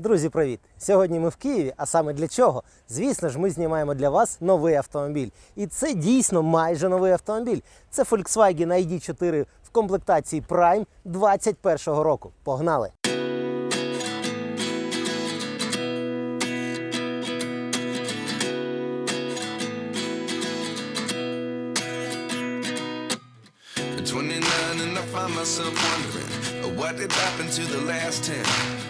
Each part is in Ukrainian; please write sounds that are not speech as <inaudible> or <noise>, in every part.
Друзі, привіт! Сьогодні ми в Києві. А саме для чого? Звісно ж, ми знімаємо для вас новий автомобіль. І це дійсно майже новий автомобіль. Це Volkswagen ID4 в комплектації Prime 21 року. Погнали! Uh, what did happen to the last 10.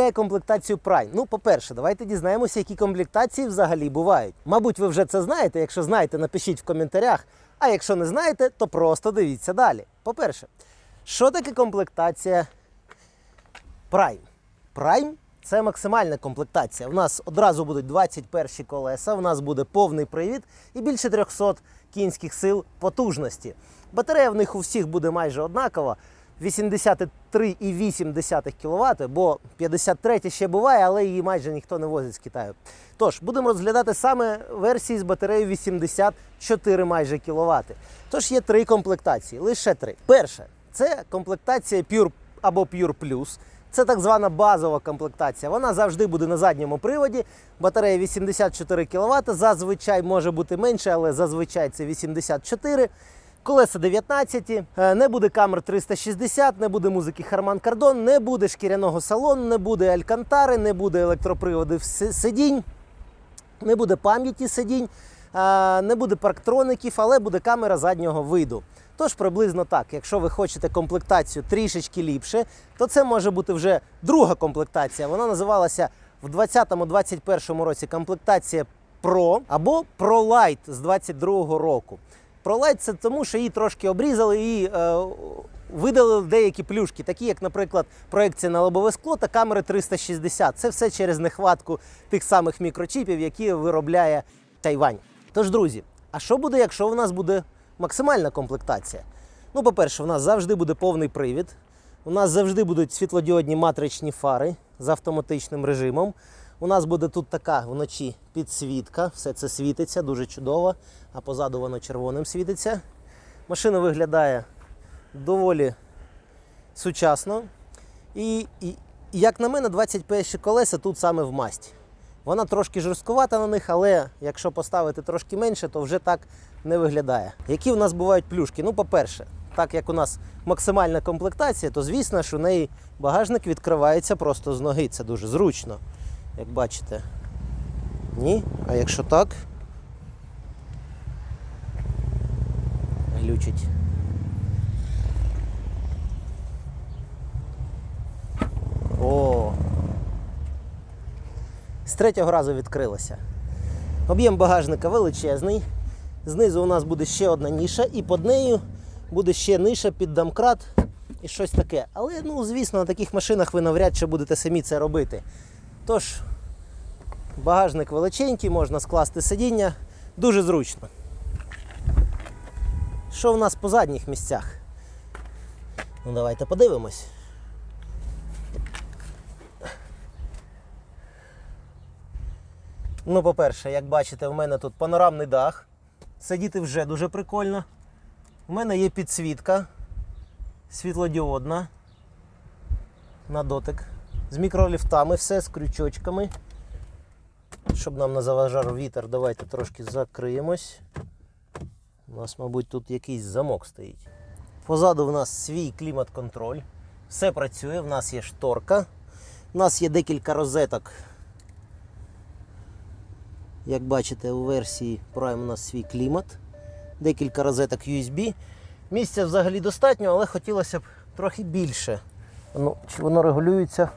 Виділяє комплектацію Prime? Ну, по-перше, давайте дізнаємося, які комплектації взагалі бувають. Мабуть, ви вже це знаєте. Якщо знаєте, напишіть в коментарях. А якщо не знаєте, то просто дивіться далі. По-перше, що таке комплектація Prime? Prime це максимальна комплектація. У нас одразу будуть 21 колеса, у нас буде повний привід і більше 300 кінських сил потужності. Батарея в них у всіх буде майже однакова. 83,8 кВт, бо 53 ще буває, але її майже ніхто не возить з Китаю. Тож, будемо розглядати саме версії з батареєю 84 майже кВт. Тож є три комплектації, лише три. Перше, це комплектація Pure або Pure Plus. Це так звана базова комплектація. Вона завжди буде на задньому приводі. Батарея 84 кВт. Зазвичай може бути менше, але зазвичай це 84. Колеса 19, е, не буде камер 360, не буде музики Harman Kardon, не буде шкіряного салону, не буде алькантари, не буде електроприводів сидінь, не буде пам'яті сидінь, е, не буде парктроників, але буде камера заднього виду. Тож приблизно так, якщо ви хочете комплектацію трішечки ліпше, то це може бути вже друга комплектація. Вона називалася в 2020-2021 році комплектація Pro або Pro Light з 2022 року. Це тому, що її трошки обрізали і е, видалили деякі плюшки, такі як, наприклад, проекція на лобове скло та камери 360. Це все через нехватку тих самих мікрочіпів, які виробляє Тайвань. Тож, друзі, а що буде, якщо у нас буде максимальна комплектація? Ну, по-перше, у нас завжди буде повний привід. У нас завжди будуть світлодіодні матричні фари з автоматичним режимом. У нас буде тут така вночі підсвітка, все це світиться дуже чудово, а позаду воно червоним світиться. Машина виглядає доволі сучасно. І, і, як на мене, 21 колеса тут саме в масть. Вона трошки жорсткувата на них, але якщо поставити трошки менше, то вже так не виглядає. Які в нас бувають плюшки? Ну, по-перше, так як у нас максимальна комплектація, то звісно, що у неї багажник відкривається просто з ноги. Це дуже зручно, як бачите. Ні? А якщо так. Глючить. О! З третього разу відкрилося. Об'єм багажника величезний. Знизу у нас буде ще одна ніша, і під нею буде ще ниша під домкрат і щось таке. Але, ну, звісно, на таких машинах ви навряд чи будете самі це робити. Тож, багажник величенький, можна скласти сидіння, дуже зручно. Що в нас по задніх місцях? Ну, давайте подивимось. Ну, по-перше, як бачите, в мене тут панорамний дах. Сидіти вже дуже прикольно. У мене є підсвітка світлодіодна на дотик. З мікроліфтами, все з крючочками. Щоб нам не заважав вітер, давайте трошки закриємось. У нас, мабуть, тут якийсь замок стоїть. Позаду в нас свій клімат-контроль. Все працює, в нас є шторка. У нас є декілька розеток як бачите, у версії Prime у нас свій клімат, декілька розеток USB. Місця взагалі достатньо, але хотілося б трохи більше. Ну, Чи воно регулюється?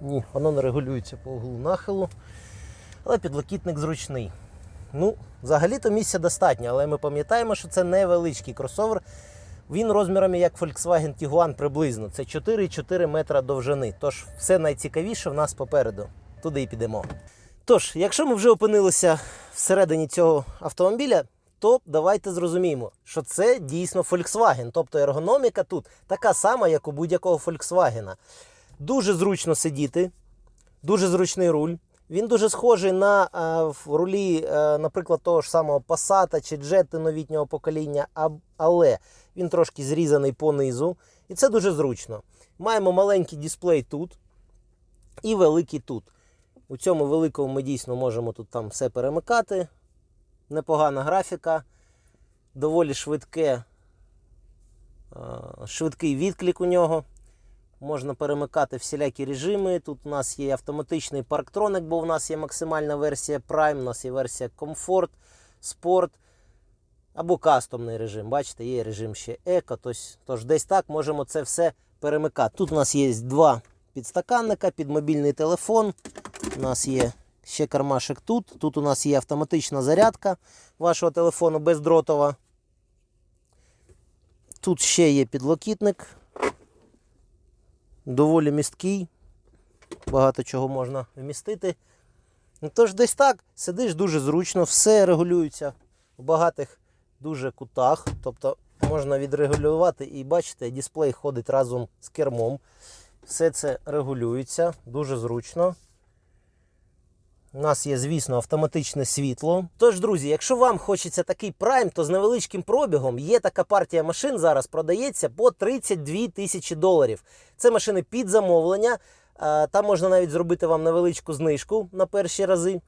Ні, воно не регулюється по углу нахилу. Але підлокітник зручний. Ну, взагалі-то місця достатньо, але ми пам'ятаємо, що це невеличкий кросовер. Він розмірами як Volkswagen Tiguan приблизно. Це 4,4 метра довжини. Тож все найцікавіше в нас попереду. Туди і підемо. Тож, якщо ми вже опинилися всередині цього автомобіля, то давайте зрозуміємо, що це дійсно Volkswagen. Тобто ергономіка тут така сама, як у будь-якого Volkswagen. Дуже зручно сидіти, дуже зручний руль. Він дуже схожий на е, в рулі, е, наприклад, того ж самого Passat чи Jetta новітнього покоління, але він трошки зрізаний понизу. І це дуже зручно. Маємо маленький дисплей тут і великий тут. У цьому великому ми дійсно можемо тут там все перемикати. Непогана графіка, доволі швидке, е, швидкий відклик у нього. Можна перемикати всілякі режими. Тут у нас є автоматичний парктроник, бо у нас є максимальна версія Prime, у нас є версія Comfort, Sport або кастомний режим. Бачите, є режим ще Eco. Тож, тож десь так можемо це все перемикати. Тут у нас є два підстаканника під мобільний телефон. У нас є ще кармашек тут. Тут у нас є автоматична зарядка вашого телефону бездротова. Тут ще є підлокітник. Доволі місткий. Багато чого можна вмістити. Ну, Тож десь так, сидиш дуже зручно, все регулюється в багатих дуже кутах. Тобто можна відрегулювати і бачите, дисплей ходить разом з кермом. Все це регулюється дуже зручно. У нас є, звісно, автоматичне світло. Тож, друзі, якщо вам хочеться такий прайм, то з невеличким пробігом є така партія машин зараз продається по 32 тисячі доларів. Це машини під замовлення. Е, Там можна навіть зробити вам невеличку знижку на перші рази.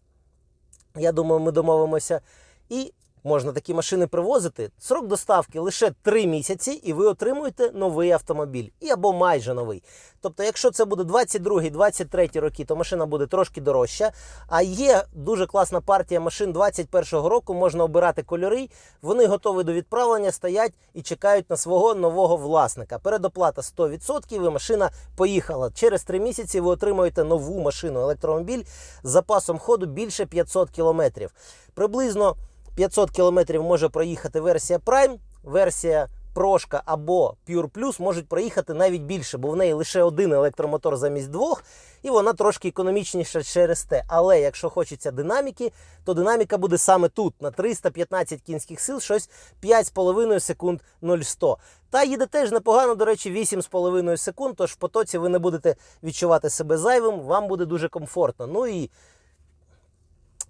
Я думаю, ми домовимося. І можна такі машини привозити. Срок доставки лише 3 місяці, і ви отримуєте новий автомобіль. І або майже новий. Тобто, якщо це буде 22-23 роки, то машина буде трошки дорожча. А є дуже класна партія машин 21-го року. Можна обирати кольори. Вони готові до відправлення, стоять і чекають на свого нового власника. Передоплата 100%, і машина поїхала. Через 3 місяці ви отримуєте нову машину електромобіль з запасом ходу більше 500 кілометрів. Приблизно 500 км може проїхати версія Prime, версія Прошка або Pure Plus можуть проїхати навіть більше, бо в неї лише один електромотор замість двох, і вона трошки економічніша через те. Але якщо хочеться динаміки, то динаміка буде саме тут, на 315 кінських сил, щось 5,5 секунд 0,100. Та їде теж непогано, до речі, 8,5 секунд, тож в потоці ви не будете відчувати себе зайвим, вам буде дуже комфортно. Ну і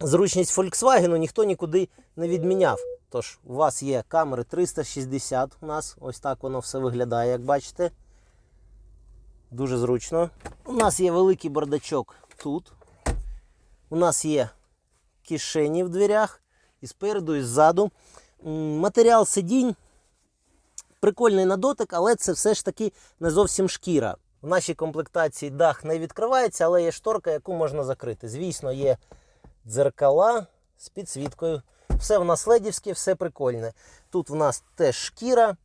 Зручність Volkswagen ніхто нікуди не відміняв. Тож, у вас є камери 360 у нас. Ось так воно все виглядає, як бачите. Дуже зручно. У нас є великий бардачок тут. У нас є кишені в дверях і спереду, і ззаду. Матеріал сидінь прикольний на дотик, але це все ж таки не зовсім шкіра. В нашій комплектації дах не відкривається, але є шторка, яку можна закрити. Звісно, є дзеркала з підсвіткою. Все в нас ледівське, все прикольне. Тут в нас теж шкіра.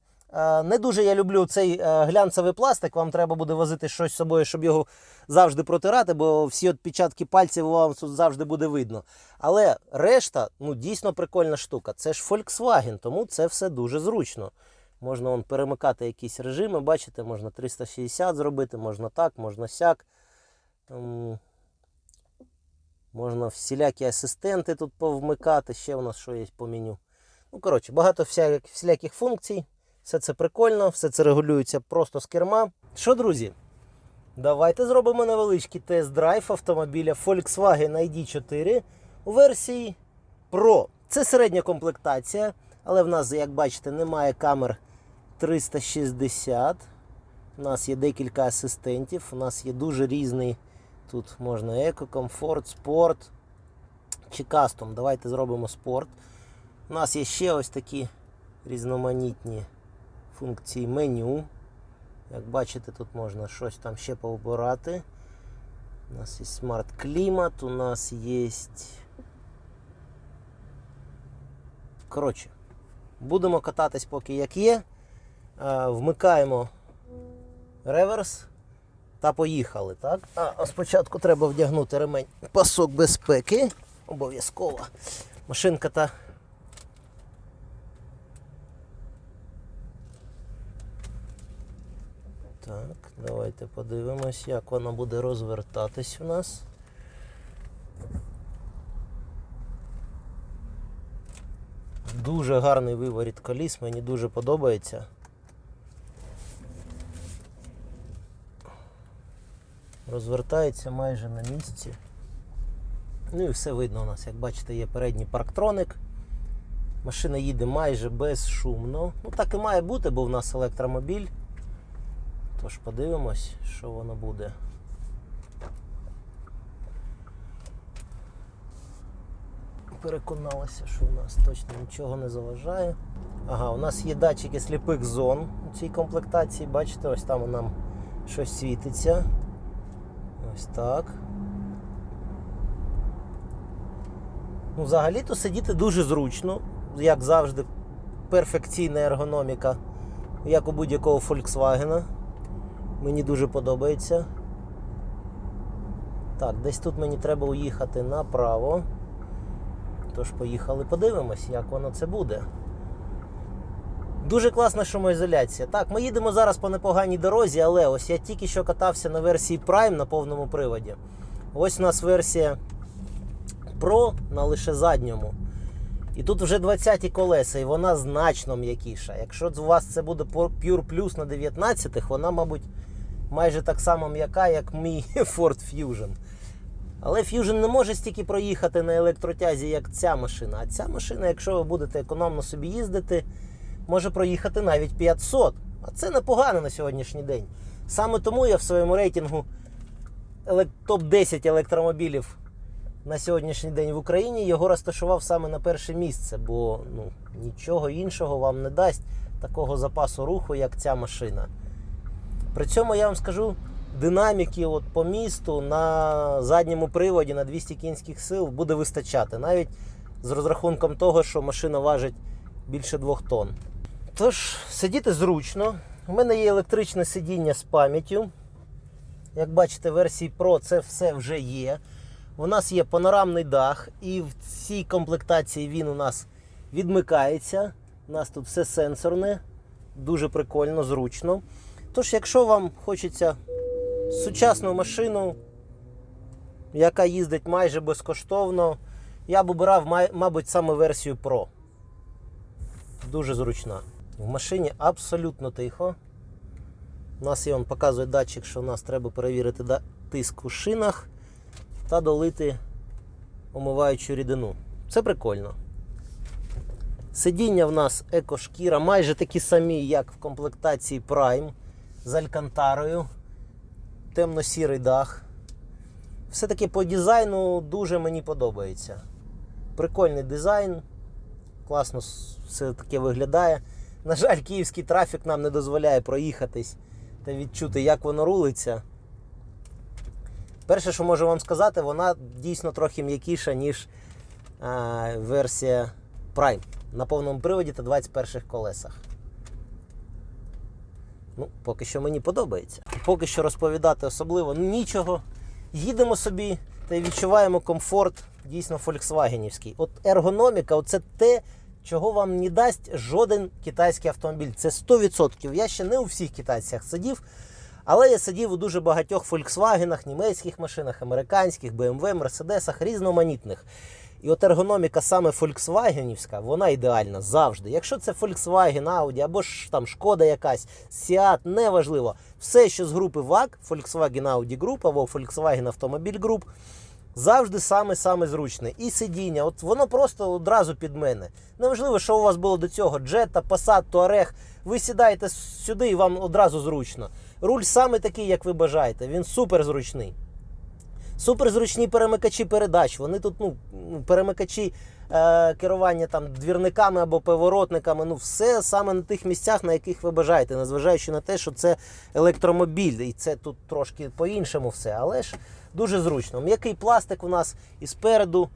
Не дуже я люблю цей е, глянцевий пластик. Вам треба буде возити щось з собою, щоб його завжди протирати, бо всі відпечатки пальців вам завжди буде видно. Але решта, ну дійсно прикольна штука. Це ж Volkswagen, тому це все дуже зручно. Можна вон, перемикати якісь режими, бачите, можна 360 зробити, можна так, можна сяк. Можна всілякі асистенти тут повмикати. Ще у нас що є по меню. Ну, коротше, багато всіляких функцій. Все це прикольно, все це регулюється просто з керма. Що, друзі? Давайте зробимо невеличкий тест-драйв автомобіля Volkswagen ID4 у версії Pro. Це середня комплектація, але в нас, як бачите, немає камер 360. У нас є декілька асистентів. У нас є дуже різний. Тут можна еко, комфорт, спорт чи кастом. Давайте зробимо спорт. У нас є ще ось такі різноманітні функції меню. Як бачите, тут можна щось там ще пообирати. У нас є смарт клімат, у нас є. Коротше, будемо кататись поки як є. Вмикаємо реверс та поїхали. Так? А спочатку треба вдягнути ремень пасок безпеки. Обов'язково. Машинка та Так, давайте подивимось, як воно буде розвертатись у нас. Дуже гарний виворіт коліс, мені дуже подобається. Розвертається майже на місці. Ну і все видно у нас. Як бачите, є передній парктроник. Машина їде майже безшумно. Ну так і має бути, бо в нас електромобіль. Тож подивимось, що воно буде. Переконалася, що в нас точно нічого не заважає. Ага, у нас є датчики сліпих зон у цій комплектації. Бачите, ось там нам щось світиться. Ось так. Ну, взагалі-то сидіти дуже зручно, як завжди, перфекційна ергономіка, як у будь-якого Volkswagen. Мені дуже подобається. Так, десь тут мені треба уїхати направо. Тож поїхали, подивимось, як воно це буде. Дуже класна шумоізоляція. Так, ми їдемо зараз по непоганій дорозі, але ось я тільки що катався на версії Prime на повному приводі. Ось у нас версія Pro на лише задньому. І тут вже 20-ті колеса, і вона значно м'якіша. Якщо у вас це буде Pure Plus на 19, вона, мабуть, майже так само м'яка, як мій <laughs> Ford Fusion. Але Fusion не може стільки проїхати на електротязі, як ця машина. А ця машина, якщо ви будете економно собі їздити, може проїхати навіть 500. А це непогано на сьогоднішній день. Саме тому я в своєму рейтингу топ-10 електромобілів на сьогоднішній день в Україні його розташував саме на перше місце, бо ну, нічого іншого вам не дасть такого запасу руху, як ця машина. При цьому я вам скажу, динаміки от по місту на задньому приводі на 200 кінських сил буде вистачати, навіть з розрахунком того, що машина важить більше 2 тонн. Тож, сидіти зручно. У мене є електричне сидіння з пам'яттю. Як бачите, в версії Pro це все вже є. У нас є панорамний дах, і в цій комплектації він у нас відмикається. У нас тут все сенсорне, дуже прикольно, зручно. Тож, якщо вам хочеться сучасну машину, яка їздить майже безкоштовно, я б обирав, мабуть, саме версію Pro. Дуже зручна. В машині абсолютно тихо. У нас є, он показує датчик, що у нас треба перевірити тиск у шинах та долити омиваючу рідину. Це прикольно. Сидіння в нас екошкіра, майже такі самі, як в комплектації Prime з алькантарою. Темно-сірий дах. Все-таки по дизайну дуже мені подобається. Прикольний дизайн. Класно все таке виглядає. На жаль, київський трафік нам не дозволяє проїхатись та відчути, як воно рулиться. Перше, що можу вам сказати, вона дійсно трохи м'якіша, ніж а, версія Prime на повному приводі та 21 колесах. Ну, поки що мені подобається. Поки що розповідати особливо нічого. Їдемо собі та відчуваємо комфорт дійсно фольксвагенівський. От ергономіка це те, чого вам не дасть жоден китайський автомобіль. Це 100%. Я ще не у всіх китайцях сидів, але я сидів у дуже багатьох Volkswagen, німецьких машинах, американських, BMW, Мерседесах, різноманітних. І от ергономіка саме Volkswagenівська, вона ідеальна завжди. Якщо це Volkswagen, Audi або ж там Шкода якась, Seat, неважливо. Все, що з групи VAG, Volkswagen Audi Group або Volkswagen Автомобіль Group, завжди саме-саме зручне. І сидіння, от воно просто одразу під мене. Неважливо, що у вас було до цього, джета, пасат, туарег. ви сідаєте сюди і вам одразу зручно. Руль саме такий, як ви бажаєте, він супер зручний. Суперзручні перемикачі передач. Вони тут ну, перемикачі е, керування там двірниками або поворотниками. Ну, все саме на тих місцях, на яких ви бажаєте, незважаючи на те, що це електромобіль, і це тут трошки по-іншому все, але ж дуже зручно. М'який пластик у нас і спереду.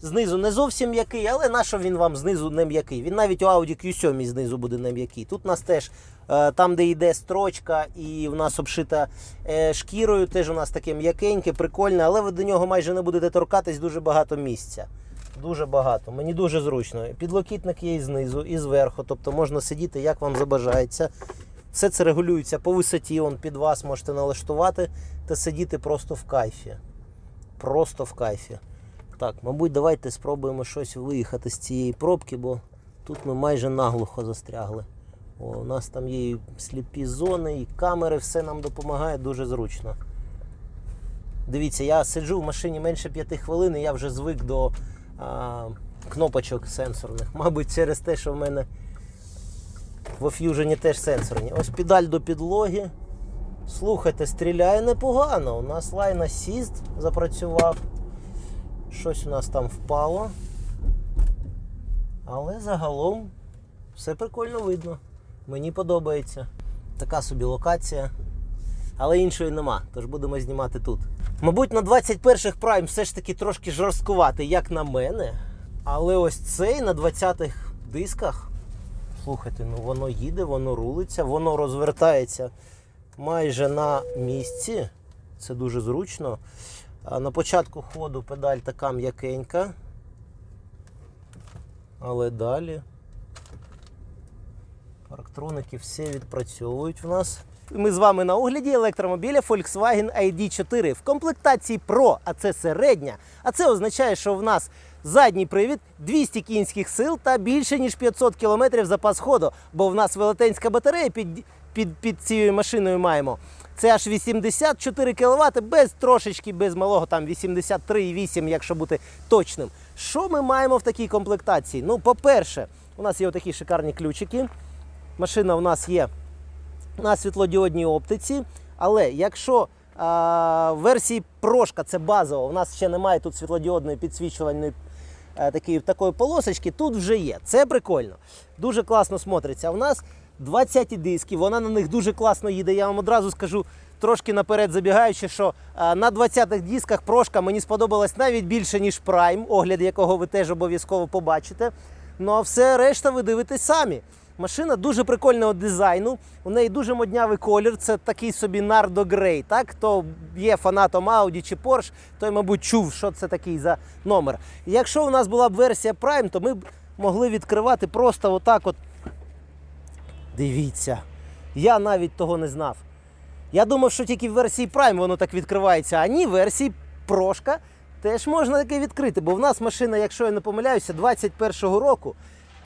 Знизу не зовсім м'який, але на що він вам знизу не м'який? Він навіть у Audi Q7 знизу буде не м'який. Тут у нас теж е, там, де йде строчка, і в нас обшита е, шкірою, теж у нас таке м'якеньке, прикольне, але ви до нього майже не будете торкатись дуже багато місця. Дуже багато. Мені дуже зручно. Підлокітник є і знизу, і зверху, тобто можна сидіти, як вам забажається. Все це регулюється по висоті, он під вас можете налаштувати та сидіти просто в кайфі. Просто в кайфі. Так, мабуть, давайте спробуємо щось виїхати з цієї пробки, бо тут ми майже наглухо застрягли. О, у нас там є і сліпі зони, і камери, все нам допомагає дуже зручно. Дивіться, я сиджу в машині менше 5 хвилин, і я вже звик до а, кнопочок сенсорних. <laughs> Мабуть, через те, що в мене в Fusion теж сенсорні. Ось педаль до підлоги. Слухайте, стріляє непогано. У нас Line Assist запрацював. Щось у нас там впало. Але загалом все прикольно видно. Мені подобається. Така собі локація. Але іншої нема, тож будемо знімати тут. Мабуть, на 21-х Prime все ж таки трошки жорсткувати, як на мене. Але ось цей на 20-х дисках. Слухайте, ну воно їде, воно рулиться, воно розвертається майже на місці. Це дуже зручно. На початку ходу педаль така м'якенька. Але далі парктроники все відпрацьовують в нас. Ми з вами на огляді електромобіля Volkswagen ID4 в комплектації Pro, а це середня. А це означає, що в нас задній привід 200 кінських сил та більше ніж 500 км запас ходу, бо в нас велетенська батарея під, під, під цією машиною маємо. Це аж 84 кВт без трошечки, без малого, там 83,8, якщо бути точним. Що ми маємо в такій комплектації? Ну, по-перше, у нас є отакі шикарні ключики. Машина у нас є на світлодіодній оптиці. Але якщо а, в версії прошка це базово, у нас ще немає тут світлодіодної підсвічувальної е, такої, такої полосочки, тут вже є. Це прикольно. Дуже класно смотриться. У нас 20 диски, вона на них дуже класно їде. Я вам одразу скажу, трошки наперед забігаючи, що а, на 20-х дисках прошка мені сподобалась навіть більше, ніж Prime, огляд якого ви теж обов'язково побачите. Ну а все решта ви дивитесь самі. Машина дуже прикольного дизайну. У неї дуже моднявий колір. Це такий собі Нардо Грей. Так, хто є фанатом Audi чи Porsche, той, мабуть, чув, що це такий за номер. І якщо у нас була б версія Prime, то ми б могли відкривати просто отак. от. Дивіться. Я навіть того не знав. Я думав, що тільки в версії Prime воно так відкривається, а ні, в версії Прошка теж можна таке відкрити. Бо в нас машина, якщо я не помиляюся, 21-го року,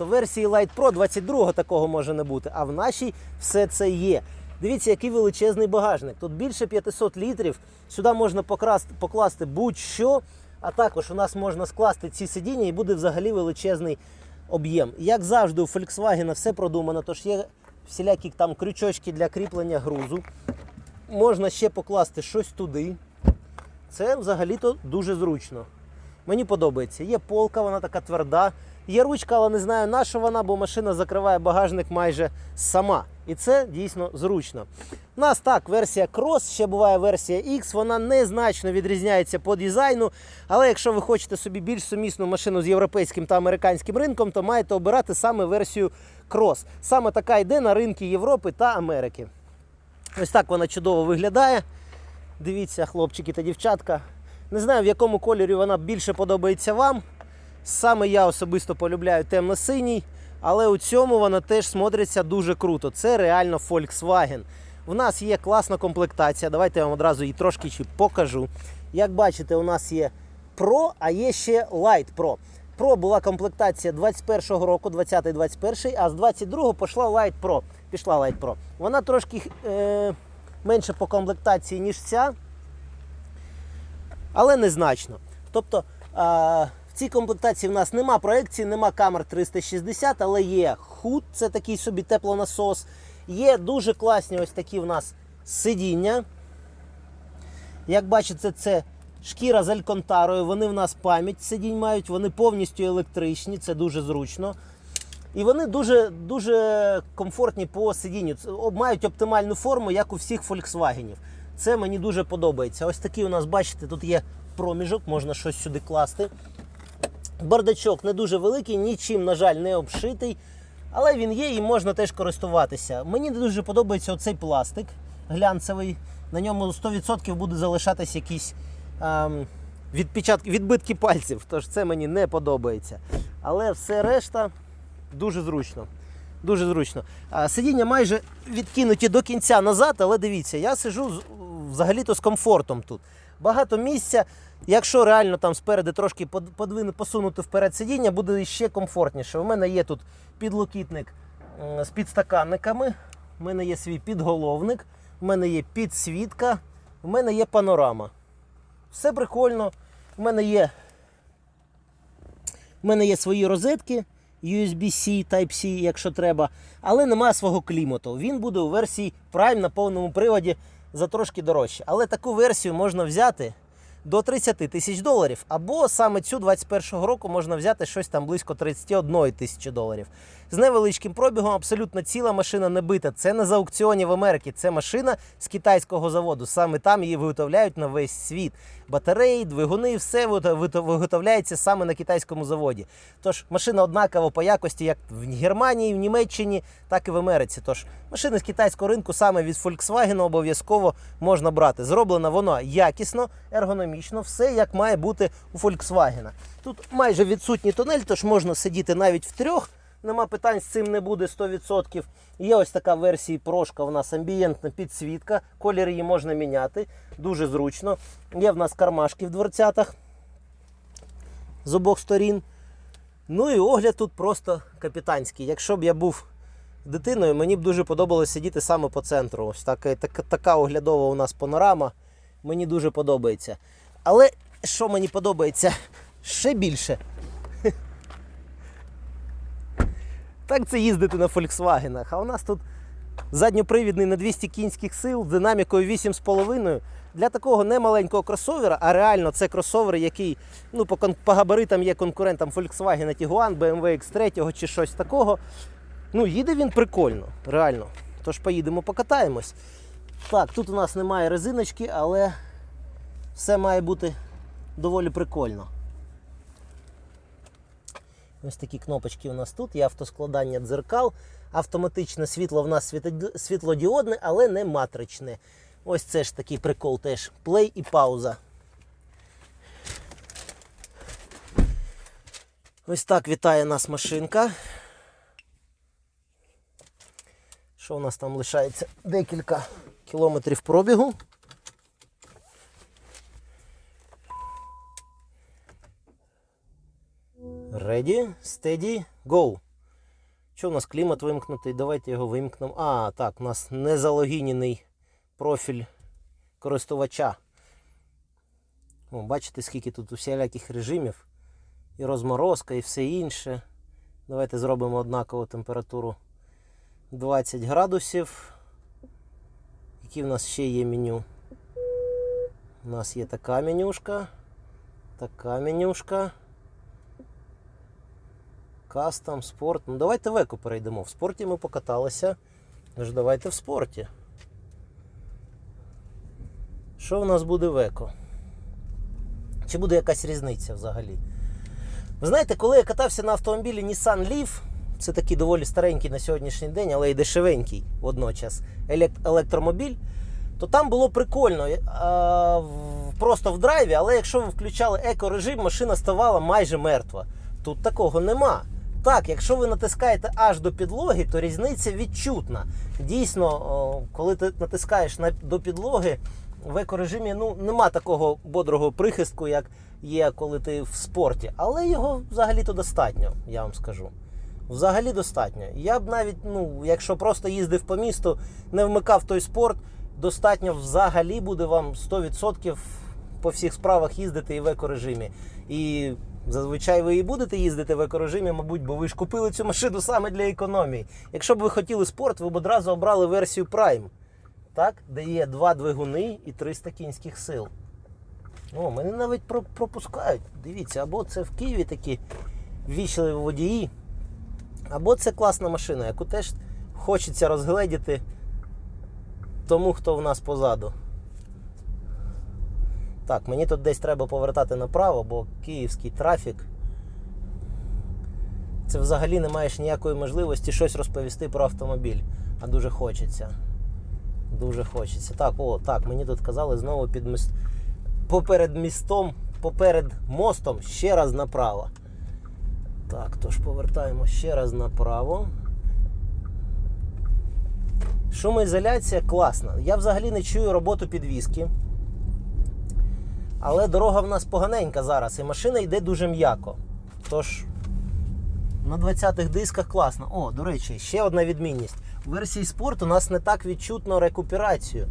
то в версії Light Pro 22-го такого може не бути. А в нашій все це є. Дивіться, який величезний багажник. Тут більше 500 літрів. Сюди можна покрасти, покласти будь-що. А також у нас можна скласти ці сидіння і буде взагалі величезний об'єм. Як завжди, у Volkswagen все продумано, тож є всілякі там крючочки для кріплення грузу. Можна ще покласти щось туди. Це взагалі-то дуже зручно. Мені подобається. Є полка, вона така тверда. Є ручка, але не знаю на що вона, бо машина закриває багажник майже сама. І це дійсно зручно. У нас так, версія Cross, ще буває версія X, вона незначно відрізняється по дизайну. Але якщо ви хочете собі більш сумісну машину з європейським та американським ринком, то маєте обирати саме версію Cross. Саме така йде на ринки Європи та Америки. Ось так вона чудово виглядає. Дивіться, хлопчики та дівчатка. Не знаю, в якому кольорі вона більше подобається вам. Саме я особисто полюбляю темно-синій, але у цьому вона теж смотриться дуже круто. Це реально Volkswagen. В нас є класна комплектація. Давайте я вам одразу її трошки покажу. Як бачите, у нас є Pro, а є ще Light Pro. Pro була комплектація 21-го року, 20-21, а з 22-го пішла Light Pro. Пішла Light Pro. Вона трошки е, менше по комплектації, ніж ця, але незначно. Тобто а, в цій комплектації в нас нема проекції, нема камер 360, але є худ, це такий собі теплонасос. Є дуже класні ось такі в нас сидіння. Як бачите, це шкіра з алькантарою. Вони в нас пам'ять сидінь мають, вони повністю електричні, це дуже зручно. І вони дуже дуже комфортні по сидінню. Мають оптимальну форму, як у всіх Volkswagen. Це мені дуже подобається. Ось такий у нас, бачите, тут є проміжок, можна щось сюди класти. Бардачок не дуже великий, нічим, на жаль, не обшитий. Але він є і можна теж користуватися. Мені не дуже подобається оцей пластик глянцевий. На ньому 100% буде залишатись якісь ем, відпечатки, відбитки пальців. Тож це мені не подобається. Але все решта дуже зручно. Дуже зручно. А, сидіння майже відкинуті до кінця назад, але дивіться, я сижу взагалі-то з комфортом тут. Багато місця. Якщо реально там спереду трошки подвину, посунути вперед сидіння, буде ще комфортніше. У мене є тут підлокітник з підстаканниками, у мене є свій підголовник, у мене є підсвітка, у мене є панорама. Все прикольно. У мене є у мене є свої розетки USB-C, Type-C, якщо треба, але немає свого клімату. Він буде у версії Prime на повному приводі за трошки дорожче. Але таку версію можна взяти до 30 тисяч доларів. Або саме цю 21-го року можна взяти щось там близько 31 тисячі доларів. З невеличким пробігом, абсолютно ціла машина не бита. Це не з аукціонів Америки, це машина з китайського заводу. Саме там її виготовляють на весь світ. Батареї, двигуни, все виготов- виготов- виготовляється саме на китайському заводі. Тож машина однакова по якості як в Германії, в Німеччині, так і в Америці. Тож машини з китайського ринку саме від Volkswagen обов'язково можна брати. Зроблена вона якісно, ергономічно, все як має бути у Volkswagen. Тут майже відсутній тунель, тож можна сидіти навіть в трьох. Нема питань, з цим не буде 100%. Є ось така версія прошка, у нас амбієнтна підсвітка, колір її можна міняти, дуже зручно. Є в нас кармашки в дверцятах з обох сторін. Ну і огляд тут просто капітанський. Якщо б я був дитиною, мені б дуже подобалося сидіти саме по центру. Ось така, така, така оглядова у нас панорама. Мені дуже подобається. Але що мені подобається <laughs> ще більше, так це їздити на Volkswagen. А у нас тут задньопривідний на 200 кінських сил, динамікою 8,5. Для такого немаленького кросовера, а реально це кросовер, який ну, по, по габаритам є конкурентом Volkswagen Tiguan, BMW X3 чи щось такого. Ну, їде він прикольно, реально. Тож поїдемо покатаємось. Так, тут у нас немає резиночки, але все має бути доволі прикольно. Ось такі кнопочки у нас тут, є автоскладання дзеркал, автоматичне світло в нас світлодіодне, але не матричне. Ось це ж такий прикол теж. Плей і пауза. Ось так вітає нас машинка. Що у нас там лишається? Декілька кілометрів пробігу. Ready, steady, go. Що у нас клімат вимкнутий? Давайте його вимкнемо. А, так, у нас не залогінений профіль користувача. О, бачите, скільки тут усіляких режимів. І розморозка, і все інше. Давайте зробимо однакову температуру 20 градусів. Які в нас ще є меню? У нас є така менюшка, така менюшка. Кастом, спорт. Ну давайте в еко перейдемо. В спорті ми покаталися. Тож давайте в спорті. Що в нас буде в еко? Чи буде якась різниця взагалі? Ви знаєте, коли я катався на автомобілі Nissan Leaf, це такий доволі старенький на сьогоднішній день, але й дешевенький водночас електромобіль, то там було прикольно. а, Просто в драйві, але якщо ви включали екорежим, машина ставала майже мертва. Тут такого нема. Так, якщо ви натискаєте аж до підлоги, то різниця відчутна. Дійсно, коли ти натискаєш на, до підлоги, в екорежимі ну, нема такого бодрого прихистку, як є, коли ти в спорті. Але його взагалі-то достатньо, я вам скажу. Взагалі достатньо. Я б навіть, ну, якщо просто їздив по місту, не вмикав той спорт, достатньо взагалі буде вам 100% по всіх справах їздити і в екорежимі. І зазвичай ви і будете їздити в екорежимі, мабуть, бо ви ж купили цю машину саме для економії. Якщо б ви хотіли спорт, ви б одразу обрали версію Prime, так? де є два двигуни і 300 кінських сил. О, мене навіть про- пропускають. Дивіться, або це в Києві такі ввічливі водії, або це класна машина, яку теж хочеться розгледіти тому, хто в нас позаду. Так, мені тут десь треба повертати направо, бо київський трафік. Це взагалі не маєш ніякої можливості щось розповісти про автомобіль. А дуже хочеться. Дуже хочеться. Так, о, так, мені тут казали знову під міст... поперед містом, поперед мостом ще раз направо. Так, тож повертаємо ще раз направо. Шумоізоляція класна. Я взагалі не чую роботу підвіски. Але дорога в нас поганенька зараз, і машина йде дуже м'яко. Тож на 20-х дисках класно. О, до речі, ще одна відмінність. У версії спорт у нас не так відчутно рекуперацію.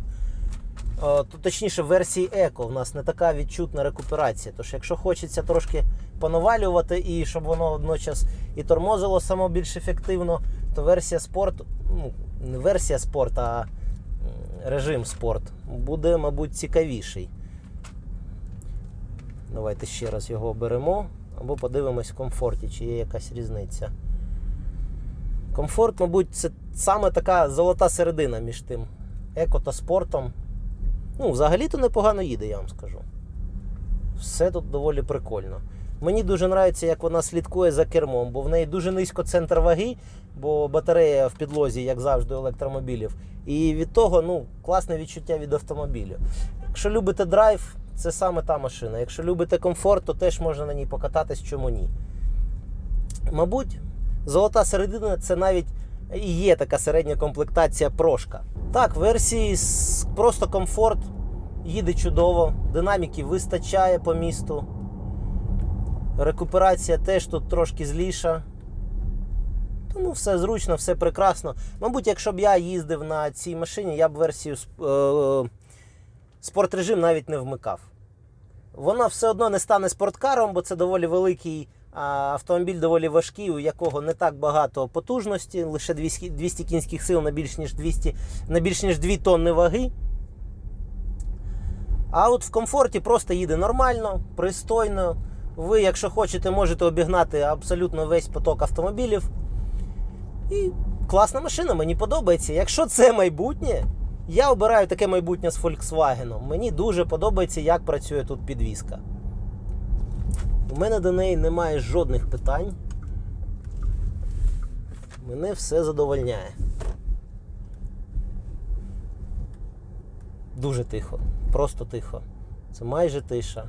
О, точніше, в версії Еко у нас не така відчутна рекуперація. Тож, якщо хочеться трошки понавалювати і щоб воно водночас і тормозило само більш ефективно, то версія спорт, ну, не версія спорт, а режим спорт буде, мабуть, цікавіший. Давайте ще раз його оберемо або подивимось в комфорті, чи є якась різниця. Комфорт, мабуть, це саме така золота середина між тим еко та спортом. Ну, взагалі-то непогано їде, я вам скажу. Все тут доволі прикольно. Мені дуже подобається, як вона слідкує за кермом, бо в неї дуже низько центр ваги, бо батарея в підлозі, як завжди, електромобілів. І від того ну, класне відчуття від автомобілю. Якщо любите драйв, це саме та машина. Якщо любите комфорт, то теж можна на ній покататись, чому ні. Мабуть, золота середина це навіть і є така середня комплектація прошка. Так, версії просто комфорт їде чудово, динаміки вистачає по місту. Рекуперація теж тут трошки зліша. Тому все зручно, все прекрасно. Мабуть, якщо б я їздив на цій машині, я б версію е, спортрежим навіть не вмикав. Вона все одно не стане спорткаром, бо це доволі великий автомобіль, доволі важкий, у якого не так багато потужності, лише 200, 200 кінських сил на більш ніж 200, на більш ніж 2 тонни ваги. А от в комфорті просто їде нормально, пристойно. Ви, якщо хочете, можете обігнати абсолютно весь поток автомобілів. І класна машина, мені подобається. Якщо це майбутнє, я обираю таке майбутнє з Volkswagen. Мені дуже подобається, як працює тут підвізка. У мене до неї немає жодних питань. Мене все задовольняє. Дуже тихо, просто тихо. Це майже тиша.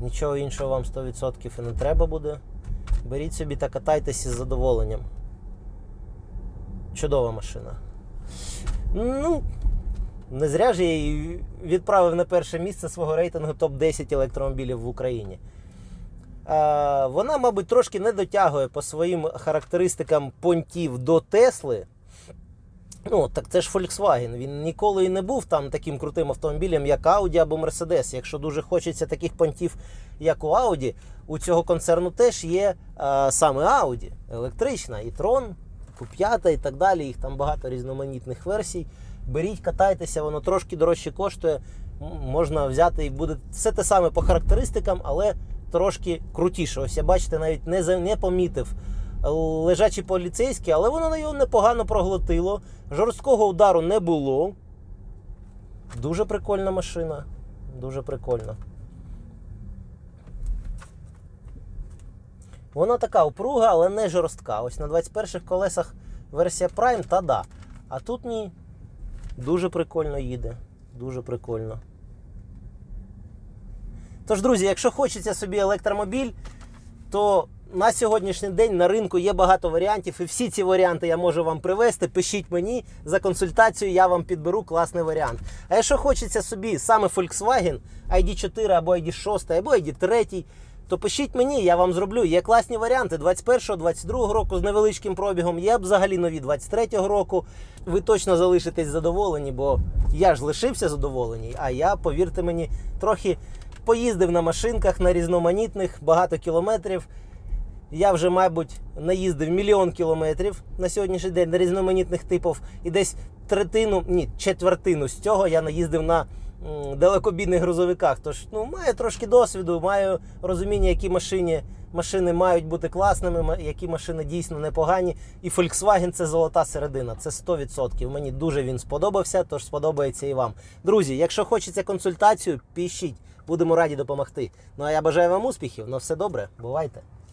Нічого іншого вам 100% і не треба буде. Беріть собі та катайтеся з задоволенням. Чудова машина. Ну, не зря ж я її відправив на перше місце свого рейтингу топ-10 електромобілів в Україні. Вона, мабуть, трошки не дотягує по своїм характеристикам понтів до Тесли. Ну, так це ж Volkswagen. Він ніколи і не був там таким крутим автомобілем, як Audi або Mercedes. Якщо дуже хочеться таких понтів, як у Audi, у цього концерну теж є е, саме Audi, електрична, і Tron, Q5 і так далі. Їх там багато різноманітних версій. Беріть, катайтеся, воно трошки дорожче коштує. Можна взяти і буде все те саме по характеристикам, але трошки крутіше. Ось я бачите, навіть не, не помітив лежачий поліцейський, але воно на його непогано проглотило. Жорсткого удару не було. Дуже прикольна машина. Дуже прикольна. Вона така упруга, але не жорстка. Ось на 21-х колесах версія Prime, та да. А тут ні. Дуже прикольно їде. Дуже прикольно. Тож, друзі, якщо хочеться собі електромобіль, то на сьогоднішній день на ринку є багато варіантів, і всі ці варіанти я можу вам привезти. Пишіть мені за консультацію, я вам підберу класний варіант. А якщо хочеться собі саме Volkswagen ID4 або ID6, або ID3, то пишіть мені, я вам зроблю. Є класні варіанти 21-22 року з невеличким пробігом, є взагалі нові 23-го року. Ви точно залишитесь задоволені, бо я ж лишився задоволений, а я, повірте мені, трохи поїздив на машинках на різноманітних багато кілометрів. Я вже, мабуть, наїздив мільйон кілометрів на сьогоднішній день на різноманітних типів, і десь третину, ні, четвертину з цього я наїздив на далекобійних грузовиках. Тож ну, маю трошки досвіду, маю розуміння, які машини, машини мають бути класними, які машини дійсно непогані. І Volkswagen це золота середина, це 100%. Мені дуже він сподобався, тож сподобається і вам. Друзі, якщо хочеться консультацію, пишіть, будемо раді допомогти. Ну а я бажаю вам успіхів, на все добре, бувайте.